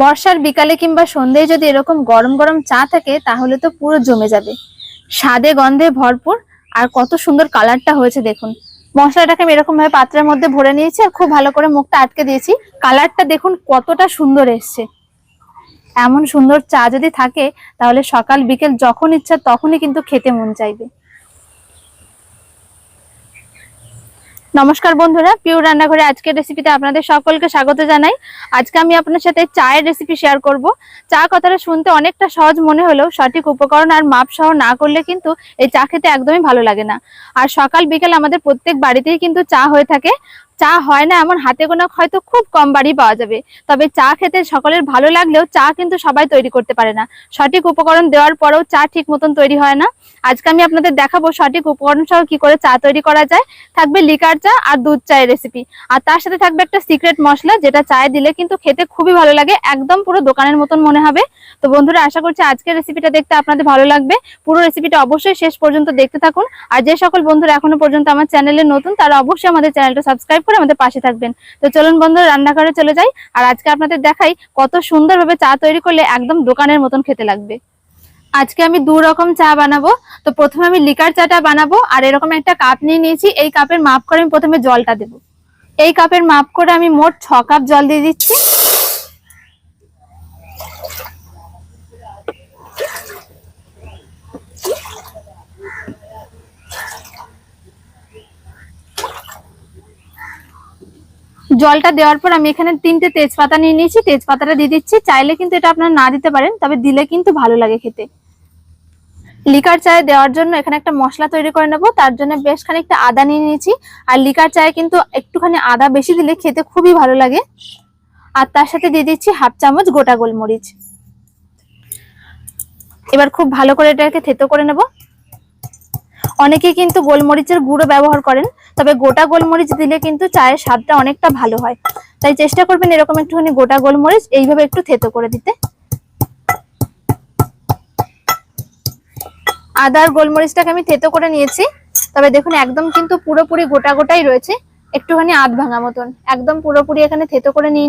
বর্ষার বিকালে কিংবা সন্ধ্যায় যদি এরকম গরম গরম চা থাকে, তাহলে তো পুরো জমে যাবে। স্বাদে গন্ধে ভরপুর, আর কত সুন্দর কালারটা হয়েছে দেখুন। মশলাটাকে আমি এরকম ভাবে পাত্রের মধ্যে ভরে নিয়েছি আর খুব ভালো করে মুখটা আটকে দিয়েছি। কালারটা দেখুন কতটা সুন্দর এসছে। এমন সুন্দর চা যদি থাকে, তাহলে সকাল বিকেল যখন ইচ্ছা তখনই কিন্তু খেতে মন চাইবে। নমস্কার বন্ধুরা পিওর রান্নাঘরে আজকের রেসিপিতে আপনাদের সকলকে স্বাগত জানাই। আজকে আমি আপনার সাথে চায়ের রেসিপি শেয়ার করব। চা কথাটা শুনতে অনেকটা সহজ মনে হলেও সঠিক উপকরণ আর মাপ সহ না করলে কিন্তু এই চা খেতে একদমই ভালো লাগে না। আর সকাল বিকেল আমাদের প্রত্যেক বাড়িতেই কিন্তু চা হয়ে থাকে। চা হয় না, এমন হাতে গোনা হয়তো খুব কম বাড়ি পাওয়া যাবে। তবে চা খেতে সকলের ভালো লাগলেও চা কিন্তু সবাই তৈরি করতে পারে না। সঠিক উপকরণ দেওয়ার পরেও চা ঠিক মতন তৈরি হয় না। আজকে আমি আপনাদের দেখাবো সঠিক উপকরণ সহ কি করে চা তৈরি করা যায়। থাকবে লিকার চা আর দুধ চায়ের রেসিপি আর তার সাথে থাকবে একটা সিক্রেট মশলা, যেটা চায়ে দিলে কিন্তু খেতে খুবই ভালো লাগে, একদম পুরো দোকানের মতন মনে হবে। তো বন্ধুরা, আশা করছি আজকের রেসিপিটা দেখতে আপনাদের ভালো লাগবে। পুরো রেসিপিটা অবশ্যই শেষ পর্যন্ত দেখতে থাকুন। আর যে সকল বন্ধুরা এখনও পর্যন্ত আমার চ্যানেলে নতুন, তারা অবশ্যই আমাদের চ্যানেলটা সাবস্ক্রাইব করে আমাদের পাশে থাকবেন। তো চলুন বন্ধুরা, রান্নাঘরে চলে যাই। আর আজকে আপনাদের দেখাই কত সুন্দরভাবে চা তৈরি করলে একদম দোকানের মতন খেতে লাগবে। আজকে আমি দু রকম চা বানাবো। তো প্রথমে আমি লিকার চাটা বানাবো, আর এরকম একটা কাপ নিয়ে নিয়েছি। এই কাপের মাপ করে আমি প্রথমে জলটা দেব। এই কাপের মাপ করে আমি মোট ছ কাপ জল দিয়ে দিচ্ছি। জলটা দেওয়ার পর আমি এখানে তিনটে তেজপাতা নিয়ে নিয়েছি। তেজপাতাটা দিয়ে দিচ্ছি। চাইলে কিন্তু এটা আপনারা না দিতে পারেন, তবে দিলে কিন্তু ভালো লাগে খেতে। লিকার চায়ে দেওয়ার জন্য এখানে একটা মশলা তৈরি করে নেব। তার জন্য বেশ খানিকটা আদা নিয়ে নিয়েছি। আর লিকার চায়ে কিন্তু একটুখানি আদা বেশি দিলে খেতে খুবই ভালো লাগে। আর তার সাথে দিয়ে দিচ্ছি হাফ চামচ গোটা গোলমরিচ। এবার খুব ভালো করে এটাকে থেতো করে নেব। অনেকে কিন্তু গোলমরিচের গুঁড়ো ব্যবহার করেন, তবে গোটা গোলমরিচ দিলে কিন্তু চায়ের স্বাদটা অনেকটা ভালো হয়। তাই চেষ্টা করবেন এরকম একটুখানি গোটা গোলমরিচ এইভাবে একটু থেতো করে দিতে। আদা আর গোলমরিচটাকে আমি থেতো করে নিয়েছি, তবে দেখুন একদম কিন্তু পুরোপুরি গোটা গোটাই রয়েছে, একটুখানি আধ ভাঙা মতন। একদম পুরোপুরি এখানে থেতো করে নিয়ে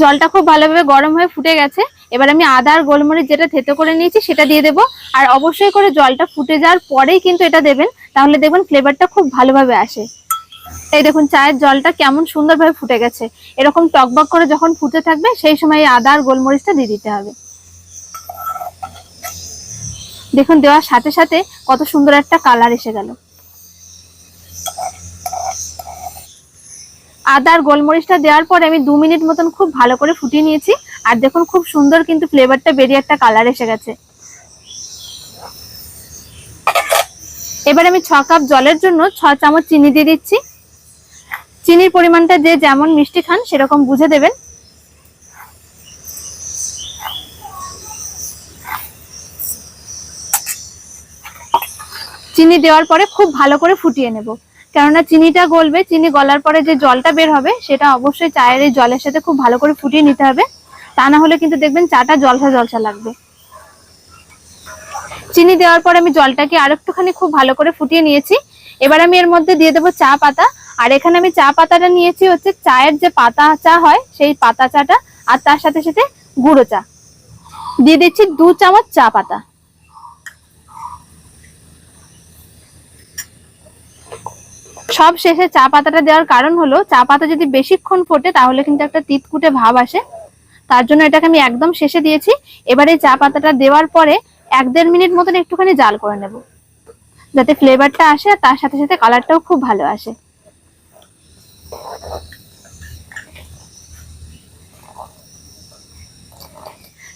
জলটা খুব ভালোভাবে গরম হয়ে ফুটে গেছে। এবার আমি আদা আর গোলমরিচ যেটা থেতো করে নিয়েছি সেটা দিয়ে দেবো। আর অবশ্যই করে জলটা ফুটে যাওয়ার পরেই কিন্তু এটা দেবেন। তাহলে দেখবেন ফ্লেভারটা খুব ভালোভাবে আসে। এই দেখুন, চায়ের জলটা কেমন সুন্দরভাবে ফুটে গেছে। এরকম টকবক করে যখন ফুটে থাকবে, সেই সময় আদা আর গোলমরিচটা দিয়ে দিতে হবে। দেখুন, দেওয়ার সাথে সাথে কত সুন্দর একটা কালার এসে গেল। আদা আর গোলমরিচটা দেওয়ার পরে আমি দু মিনিট মতন খুব ভালো করে ফুটিয়ে নিয়েছি। আর দেখুন খুব সুন্দর কিন্তু ফ্লেভারটা বেরিয়ে একটা কালার এসে গেছে। এবার আমি ছ কাপ জলের জন্য ছ চামচ চিনি দিয়ে দিচ্ছি। চিনির পরিমাণটা যে যেমন মিষ্টি খান সেরকম বুঝে দেবেন। চিনি দেওয়ার পরে খুব ভালো করে ফুটিয়ে নেব। কেননা চিনিটা গলবে, চিনি গলার পরে যে জলটা বের হবে, সেটা অবশ্যই চায়ের এই জলের সাথে খুব ভালো করে ফুটিয়ে নিতে হবে। তা না হলে কিন্তু দেখবেন চাটা জলসা জলসা লাগবে। চিনি দেওয়ার পরে আমি জলটাকে আর একটুখানি খুব ভালো করে ফুটিয়ে নিয়েছি। এবার আমি এর মধ্যে দিয়ে দেবো চা পাতা। আর এখানে আমি চা পাতাটা নিয়েছি হচ্ছে চায়ের যে পাতা চা হয়, সেই পাতা চাটা আর তার সাথে সাথে গুঁড়ো চা। দিয়ে দিচ্ছি দু চামচ চা পাতা। সব শেষে চা পাতাটা দেওয়ার কারণ হলো, চা পাতা যদি বেশিক্ষণ ফোটে তাহলে কিন্তু একটা তিতকুটে ভাব আসে। তার জন্য এটাকে আমি একদম শেষে দিয়েছি। এবারে চা পাতাটা দেওয়ার পরে এক দেড় মিনিট মতন একটুখানি জাল করে নেব। যাতে ফ্লেভারটা আসে আর তার সাথে সাথে কালারটাও খুব ভালো আসে।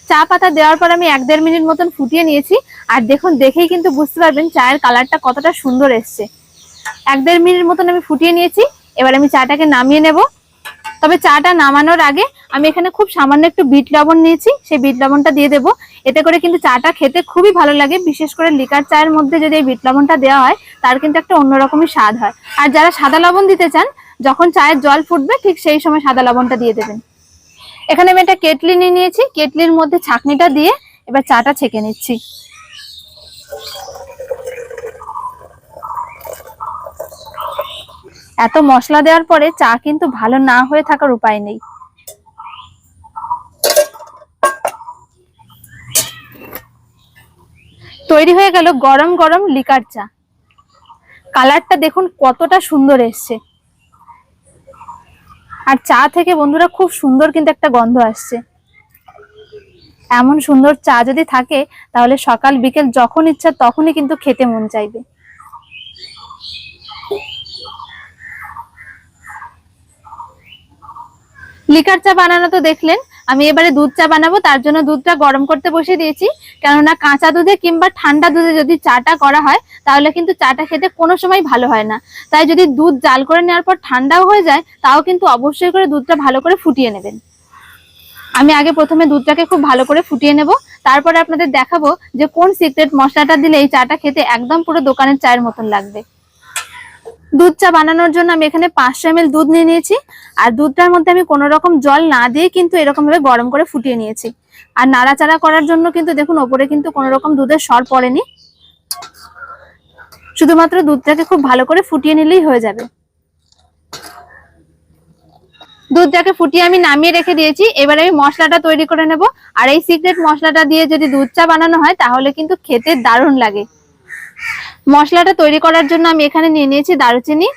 চা পাতা দেওয়ার পর আমি এক দেড় মিনিট মতন ফুটিয়ে নিয়েছি। আর দেখুন, দেখেই কিন্তু বুঝতে পারবেন চায়ের কালারটা কতটা সুন্দর এসছে। এক দেড় মিনিট মতন আমি ফুটিয়ে নিয়েছি। এবার আমি চাটাকে নামিয়ে নেব। তবে চাটা নামানোর আগে আমি এখানে খুব সামান্য একটু বিট লবণ নিয়েছি। সেই বিট লবণটা দিয়ে দেবো। এতে করে কিন্তু চাটা খেতে খুবই ভালো লাগে। বিশেষ করে লিকার চায়ের মধ্যে যদি এই বিট লবণটা দেওয়া হয়, তার কিন্তু একটা অন্যরকমই স্বাদ হয়। আর যারা সাদা লবণ দিতে চান, যখন চায়ের জল ফুটবে, ঠিক সেই সময় সাদা লবণটা দিয়ে দেবেন। এখানে আমি একটা কেটলি নিয়ে নিয়েছি। কেটলির মধ্যে ছাকনিটা দিয়ে এবার চাটা ছেঁকে নিচ্ছি। এত মশলা দেওয়ার পরে চা কিন্তু ভালো না হয়ে থাকার উপায় নেই। তৈরি হয়ে গেল গরম গরম লিকার চা। কালারটা দেখুন কতটা সুন্দর এসছে। আর চা থেকে বন্ধুরা খুব সুন্দর কিন্তু একটা গন্ধ আসছে। এমন সুন্দর চা যদি থাকে, তাহলে সকাল বিকেল যখন ইচ্ছা তখনই কিন্তু খেতে মন চাইবে। লিকার চা বানানো তো দেখলেন, আমি এবারে দুধ চা বানাবো, তার জন্য দুধটা গরম করতে বসে দিয়েছি। কেননা কাঁচা দুধে কিংবা ঠান্ডা দুধে যদি চাটা করা হয়, তাহলে কিন্তু চাটা খেতে কোনো সময় ভালো হয় না। তাই যদি দুধ জাল করে নেওয়ার পর ঠান্ডাও হয়ে যায়, তাও কিন্তু অবশ্যই করে দুধটা ভালো করে ফুটিয়ে নেবেন। আমি আগে প্রথমে দুধটাকে খুব ভালো করে ফুটিয়ে নেব, তারপরে আপনাদের দেখাবো যে কোন সিক্রেট মশলাটা দিলে এই চাটা খেতে একদম পুরো দোকানের চায়ের মতন লাগবে। দুধ চা বানানোর জন্য আমি এখানে পাঁচশো এম দুধ নিয়ে নিয়েছি। আর দুধটার মধ্যে আমি কোনো রকম জল না দিয়ে কিন্তু এরকম ভাবে গরম করে ফুটিয়ে নিয়েছি। আর নাড়াচাড়া করার জন্য কিন্তু দেখুন, ওপরে কিন্তু কোনো রকম দুধের সর পড়েনি। শুধুমাত্র দুধটাকে খুব ভালো করে ফুটিয়ে নিলেই হয়ে যাবে। দুধটাকে ফুটিয়ে আমি নামিয়ে রেখে দিয়েছি। এবার আমি মশলাটা তৈরি করে নেব। আর এই সিক্রেট মশলাটা দিয়ে যদি দুধ চা বানানো হয়, তাহলে কিন্তু খেতে দারুণ লাগে। মশলাটা তৈরি করার জন্য আমি এখানে নিয়ে নিয়েছি দারুচিনি।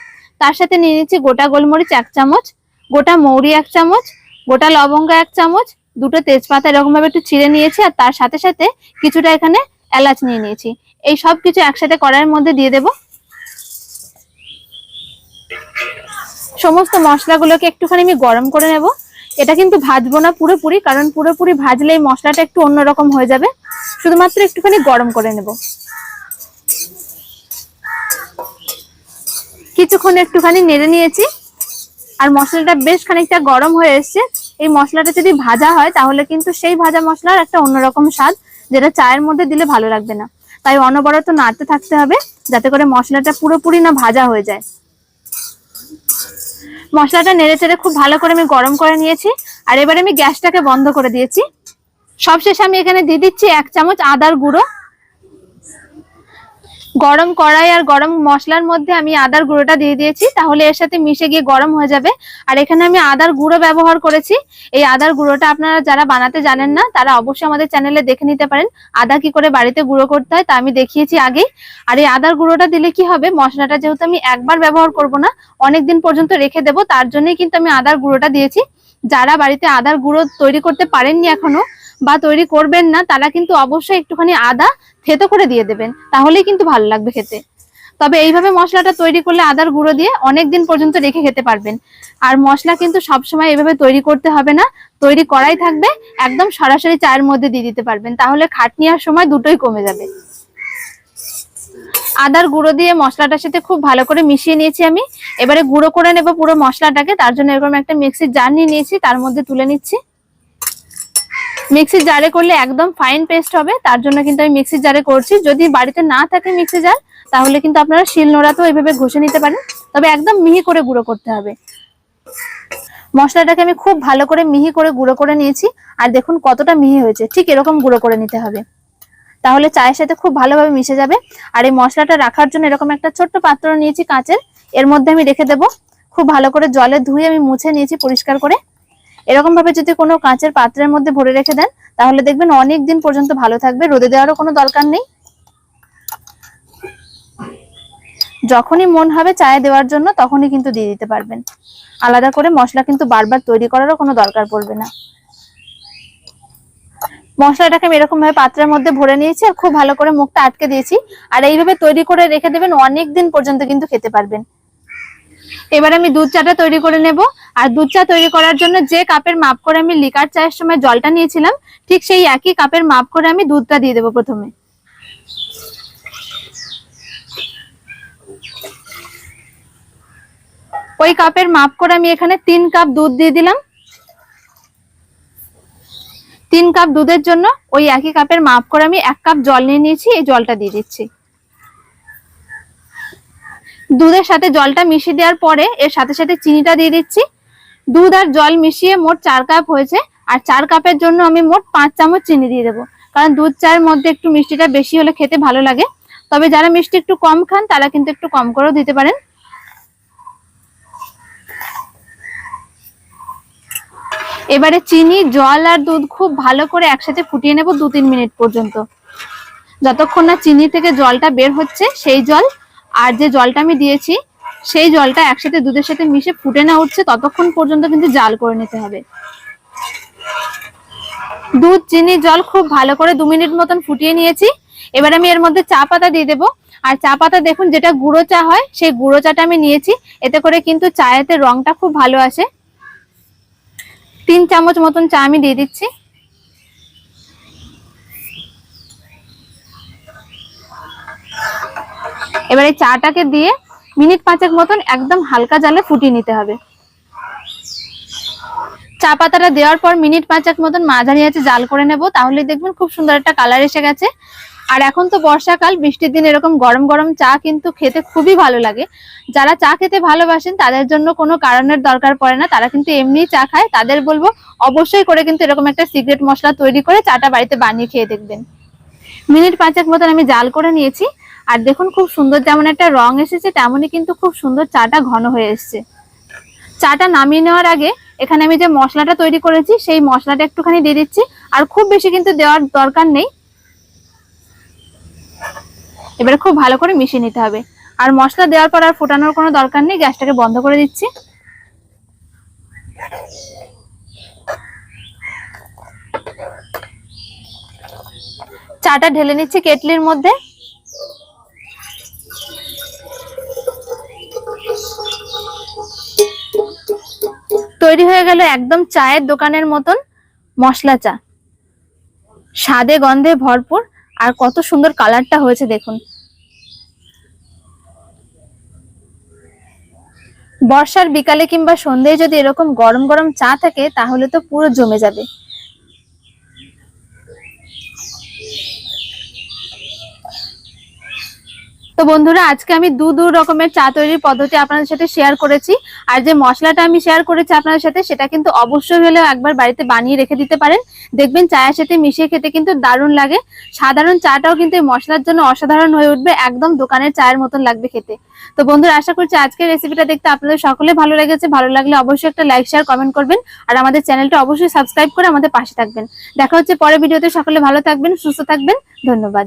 তার সাথে নিয়ে নিয়েছি গোটা গোলমরিচ এক চামচ, গোটা মৌরি এক চামচ, গোটা লবঙ্গ এক চামচ, দুটো তেজপাতা এরকম ভাবে একটু ছিঁড়ে নিয়েছি আর তার সাথে সাথে কিছুটা এখানে এলাচ নিয়ে নিয়েছি। এই সব কিছু একসাথে কড়াইয়ের মধ্যে দিয়ে দেব। সমস্ত মশলাগুলোকে একটুখানি আমি গরম করে নেব। এটা কিন্তু ভাজবো না পুরোপুরি, কারণ পুরোপুরি ভাজলে এই মশলাটা একটু অন্যরকম হয়ে যাবে। শুধুমাত্র একটুখানি গরম করে নেব। কিছুক্ষণ একটুখানি নেড়ে নিয়েছি। আর মশলাটা বেশ খানিকটা গরম হয়ে এসছে। এই মশলাটা যদি ভাজা হয়, তাহলে কিন্তু সেই ভাজা মশলার একটা অন্যরকম স্বাদ, যেটা চায়ের মধ্যে দিলে ভালো লাগবে না। তাই অনবরত নাড়তে থাকতে হবে, যাতে করে মশলাটা পুরোপুরি না ভাজা হয়ে যায়। মশলাটা নেড়ে চেড়ে খুব ভালো করে আমি গরম করে নিয়েছি। আর এবারে আমি গ্যাসটাকে বন্ধ করে দিয়েছি। সবশেষে আমি এখানে দিয়ে দিচ্ছি এক চামচ আদার গুঁড়ো। গরম কড়াই আর গরম মশলার মধ্যে আমি আদার গুঁড়োটা দিয়ে দিয়েছি, তাহলে এর সাথে মিশে গিয়ে গরম হয়ে যাবে। আর এখানে আমি আদার গুঁড়ো ব্যবহার করেছি। এই আদার গুঁড়োটা আপনারা যারা বানাতে জানেন না, তারা অবশ্যই আমাদের চ্যানেলে দেখে নিতে পারেন, আদা কি করে বাড়িতে গুঁড়ো করতে হয় তা আমি দেখিয়েছি আগেই। আর এই আদার গুঁড়োটা দিলে কি হবে, মশলাটা যেহেতু আমি একবার ব্যবহার করব না, অনেকদিন পর্যন্ত রেখে দেবো, তার জন্যই কিন্তু আমি আদার গুঁড়োটা দিয়েছি। যারা বাড়িতে আদার গুঁড়ো তৈরি করতে পারেননি এখনও বা তৈরি করবেন না, তারা কিন্তু অবশ্যই একটুখানি আদা থেতো করে দিয়ে দেবেন। তাহলেই কিন্তু ভালো লাগবে খেতে। তবে এইভাবে মশলাটা তৈরি করলে আদার গুঁড়ো দিয়ে অনেক দিন পর্যন্ত রেখে খেতে পারবেন। আর মশলা কিন্তু সবসময় এভাবে তৈরি করতে হবে না, তৈরি করাই থাকবে, একদম সরাসরি চায়ের মধ্যে দিয়ে দিতে পারবেন। তাহলে খাটনি আর সময় দুটোই কমে যাবে। আদার গুঁড়ো দিয়ে মশলাটার সাথে খুব ভালো করে মিশিয়ে নিয়েছি আমি। এবারে গুঁড়ো করে নেব পুরো মশলাটাকে, তার জন্য এরকম একটা মিক্সির জার নিয়ে নিয়েছি, তার মধ্যে তুলে নিচ্ছি। মিক্সির জারে করলে একদম ফাইন পেস্ট হবে। তার জন্য কিন্তু আমি মিক্সির জারে করছি। যদি বাড়িতে না থাকে মিক্সি জার, তাহলে কিন্তু আপনারা শিল নোড়াতেও এইভাবে ঘষে নিতে পারেন। তবে একদম মিহি করে গুঁড়ো করতে হবে। মশলাটাকে আমি খুব ভালো করে মিহি করে গুঁড়ো করে নিয়েছি। আর দেখুন কতটা মিহি হয়েছে। ঠিক এরকম গুঁড়ো করে নিতে হবে। তাহলে চায়ের সাথে খুব ভালোভাবে মিশে যাবে। আর এই মশলাটা রাখার জন্য এরকম একটা ছোট্ট পাত্র নিয়েছি কাঁচের। এর মধ্যে আমি রেখে দেব। খুব ভালো করে জলে ধুয়ে আমি মুছে নিয়েছি পরিষ্কার করে। এরকম ভাবে যদি কোনো কাঁচের পাত্রের মধ্যে ভরে রেখে দেন, তাহলে দেখবেন অনেক দিন পর্যন্ত ভালো থাকবে, রোদে দেওয়ারও কোনো দরকার নেই। যখনই মন হবে চায়ে দেওয়ার জন্য, তখনই কিন্তু দিয়ে দিতে পারবেন। আলাদা করে মশলা কিন্তু বারবার তৈরি করারও কোনো দরকার পড়বে না। মশলাটাকে আমি এরকম ভাবে পাত্রের মধ্যে ভরে নিয়েছি আর খুব ভালো করে মুখটা আটকে দিয়েছি। আর এইভাবে তৈরি করে রেখে দেবেন অনেক দিন পর্যন্ত কিন্তু খেতে পারবেন। এবার আমি দুধ চাটা তৈরি করে নেব। আর দুধ চা তৈরি করার জন্য যে কাপের মাপ করে আমি লিকার চায়ের সময় জলটা নিয়েছিলাম, ঠিক সেই একই কাপের মাপ করে আমি দুধটা দিয়ে দেবো প্রথমে। ওই কাপের মাপ করে আমি এখানে তিন কাপ দুধ দিয়ে দিলাম। তিন কাপ দুধের জন্য ওই একই কাপের মাপ করে আমি এক কাপ জল নিয়ে নিয়েছি, এই জলটা দিয়ে দিচ্ছি। দুধের সাথে জলটা মিশিয়ে দেওয়ার পরে এর সাথে সাথে চিনিটা দিয়ে দিচ্ছি। দুধ আর জল মিশিয়ে মোট চার কাপ হয়েছে। আর চার কাপের জন্য আমি মোট পাঁচ চামচ চিনি দিয়ে দেবো। কারণ দুধ চায়ের মধ্যে একটু মিষ্টিটা বেশি হলে খেতে ভালো লাগে। তবে যারা মিষ্টি একটু কম খান, তারা কিন্তু একটু কম করেও দিতে পারেন। এবারে চিনি, জল আর দুধ খুব ভালো করে একসাথে ফুটিয়ে নেব দু তিন মিনিট পর্যন্ত। যতক্ষণ না চিনি থেকে জলটা বের হচ্ছে, সেই জল আর যে জলটা আমি দিয়েছি, সেই জলটা একসাথে দুধের সাথে মিশে ফুটে না উঠছে, ততক্ষণ পর্যন্ত কিন্তু জাল করে নিতে হবে। দুধ, চিনি, জল খুব ভালো করে দু মিনিট মতন ফুটিয়ে নিয়েছি। এবার আমি এর মধ্যে চা পাতা দিয়ে দেবো। আর চা পাতা দেখুন, যেটা গুঁড়ো চা হয়, সেই গুঁড়ো চাটা আমি নিয়েছি। এতে করে কিন্তু চায়েতে রংটা খুব ভালো আসে। তিন চামচ মতন চা আমি দিয়ে দিচ্ছি। এবার এই চাটাকে দিয়ে মিনিট পাঁচেক মতন একদম হালকা জালে ফুটিয়ে নিতে হবে। চা পাতাটা দেওয়ার পর মিনিট পাঁচেক মতন মাঝারি আছে জাল করে নেব, তাহলে দেখবেন খুব সুন্দর একটা কালার এসে গেছে। আর এখন তো বর্ষাকাল, বৃষ্টির দিন এরকম গরম গরম চা কিন্তু খেতে খুবই ভালো লাগে। যারা চা খেতে ভালোবাসেন, তাদের জন্য কোনো কারণের দরকার পড়ে না। তারা কিন্তু এমনি চা খায়। তাদের বলব, অবশ্যই করে কিন্তু এরকম একটা সিগারেট মশলা তৈরি করে চাটা বাড়িতে বানিয়ে খেয়ে দেখবেন। মিনিট পাঁচেক মতন আমি জাল করে নিয়েছি। আর দেখুন খুব সুন্দর যেমন একটা রং এসেছে, তেমনই কিন্তু খুব সুন্দর চাটা ঘন হয়ে এসেছে। চাটা নামিয়ে নেওয়ার আগে এখানে আমি যে মশলাটা তৈরি করেছি, সেই মশলাটা একটুখানি দিয়ে দিচ্ছি। আর খুব বেশি কিন্তু দেওয়ার দরকার নেই। এবারে খুব ভালো করে মিশিয়ে নিতে হবে। আর মশলা দেওয়ার পর আর ফোটানোর কোনো দরকার নেই, গ্যাসটাকে বন্ধ করে দিচ্ছি। চাটা ঢেলে নিচ্ছি কেটলির মধ্যে। তৈরি হয়ে গেল একদম চায়ের দোকানের মতন মশলা চা। স্বাদে, গন্ধে ভরপুর আর কত সুন্দর কালারটা হয়েছে দেখুন। বর্ষার বিকালে কিংবা সন্ধ্যায় যদি এরকম গরম গরম চা থাকে, তাহলে তো পুরো জমে যাবে। তো বন্ধুরা, আজকে আমি দু দু রকমের চা তৈরির পদ্ধতি আপনাদের সাথে শেয়ার করেছি। আর যে মশলাটা আমি শেয়ার করেছি আপনাদের সাথে, সেটা কিন্তু অবশ্যই হলেও একবার বাড়িতে বানিয়ে রেখে দিতে পারেন। দেখবেন চায়ের সাথে মিশিয়ে খেতে কিন্তু দারুণ লাগে। সাধারণ চাটাও কিন্তু এই মশলার জন্য অসাধারণ হয়ে উঠবে, একদম দোকানের চায়ের মতন লাগবে খেতে। তো বন্ধুরা, আশা করছি আজকের রেসিপিটা দেখতে আপনাদের সকলে ভালো লেগেছে। ভালো লাগলে অবশ্যই একটা লাইক শেয়ার কমেন্ট করবেন। আর আমাদের চ্যানেলটা অবশ্যই সাবস্ক্রাইব করে আমাদের পাশে থাকবেন। দেখা হচ্ছে পরের ভিডিওতে সকলে ভালো থাকবেন, সুস্থ থাকবেন। ধন্যবাদ।